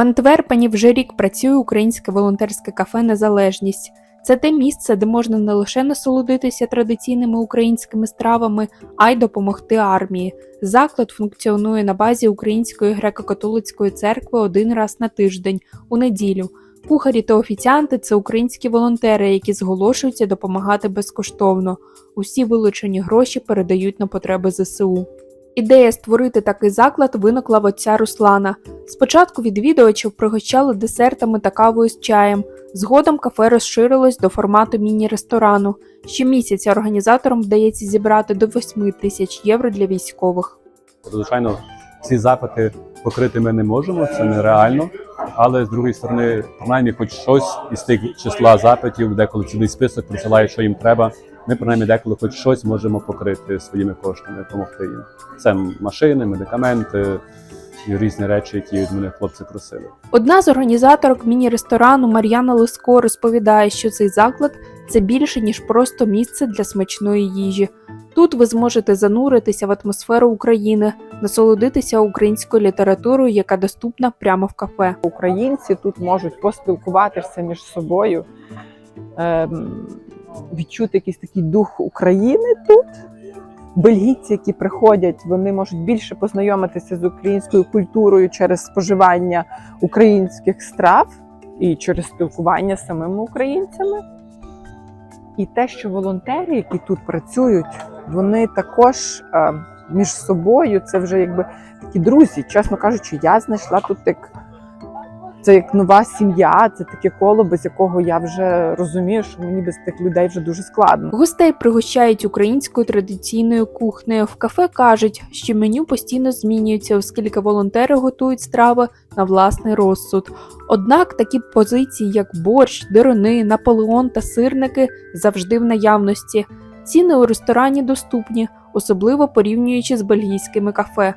В Антверпені вже рік працює українське волонтерське кафе Незалежність. Це те місце, де можна не лише насолодитися традиційними українськими стравами, а й допомогти армії. Заклад функціонує на базі Української греко-католицької церкви один раз на тиждень у неділю. Кухарі та офіціанти це українські волонтери, які зголошуються допомагати безкоштовно. Усі вилучені гроші передають на потреби ЗСУ. Ідея створити такий заклад виникла в отця Руслана. Спочатку відвідувачів пригощали десертами та кавою з чаєм. Згодом кафе розширилось до формату міні-ресторану. Щомісяця організаторам вдається зібрати до 8 тисяч євро для військових. Звичайно, всі запити покрити ми не можемо, це нереально. Але з другої сторони, принаймні, хоч щось із тих числа запитів, деколи цілий список присилає, що їм треба. Ми принаймні деколи хоч щось можемо покрити своїми коштами, допомогти їм. Це машини, медикаменти і різні речі, які від мене хлопці просили. Одна з організаторок міні-ресторану Мар'яна Лиско розповідає, що цей заклад це більше ніж просто місце для смачної їжі. Тут ви зможете зануритися в атмосферу України, насолодитися українською літературою, яка доступна прямо в кафе. Українці тут можуть поспілкуватися між собою, ем, відчути якийсь такий дух України тут. Бельгійці, які приходять, вони можуть більше познайомитися з українською культурою через споживання українських страв і через спілкування з самими українцями. І те, що волонтери, які тут працюють, вони також е, між собою, це вже якби такі друзі. Чесно кажучи, я знайшла тут як це як нова сім'я, це таке коло, без якого я вже розумію, що мені без тих людей вже дуже складно. Гостей пригощають українською традиційною кухнею. В кафе кажуть, що меню постійно змінюється, оскільки волонтери готують страви на власний розсуд. Однак такі позиції, як борщ, дирони, наполеон та сирники, завжди в наявності. Ціни у ресторані доступні, особливо порівнюючи з бельгійськими кафе.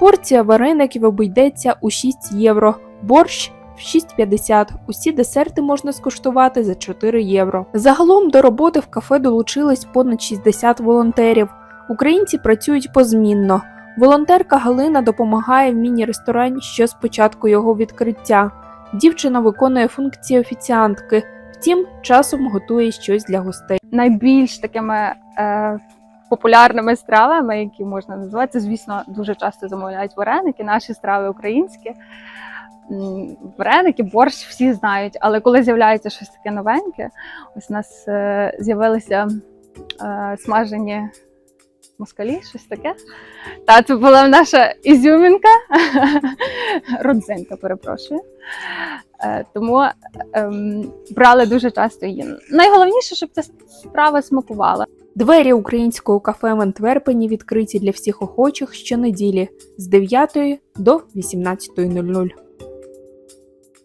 Порція вареників обійдеться у 6 євро, борщ в 6,50. Усі десерти можна скуштувати за 4 євро. Загалом до роботи в кафе долучились понад 60 волонтерів. Українці працюють позмінно. Волонтерка Галина допомагає в міні-ресторані ще з початку його відкриття. Дівчина виконує функції офіціантки, втім, часом готує щось для гостей. найбільш такими е, популярними стравами, які можна назвати, звісно, дуже часто замовляють вареники, наші страви українські. Вареники, борщ всі знають, але коли з'являється щось таке новеньке, ось у нас е, з'явилися е, смажені москалі, щось таке. Та це була наша ізюмінка, родзинка, перепрошую. Е, тому ем, брали дуже часто її. Найголовніше, щоб ця страва смакувала. Двері українського кафе в Антверпені відкриті для всіх охочих щонеділі з 9 до 18.00.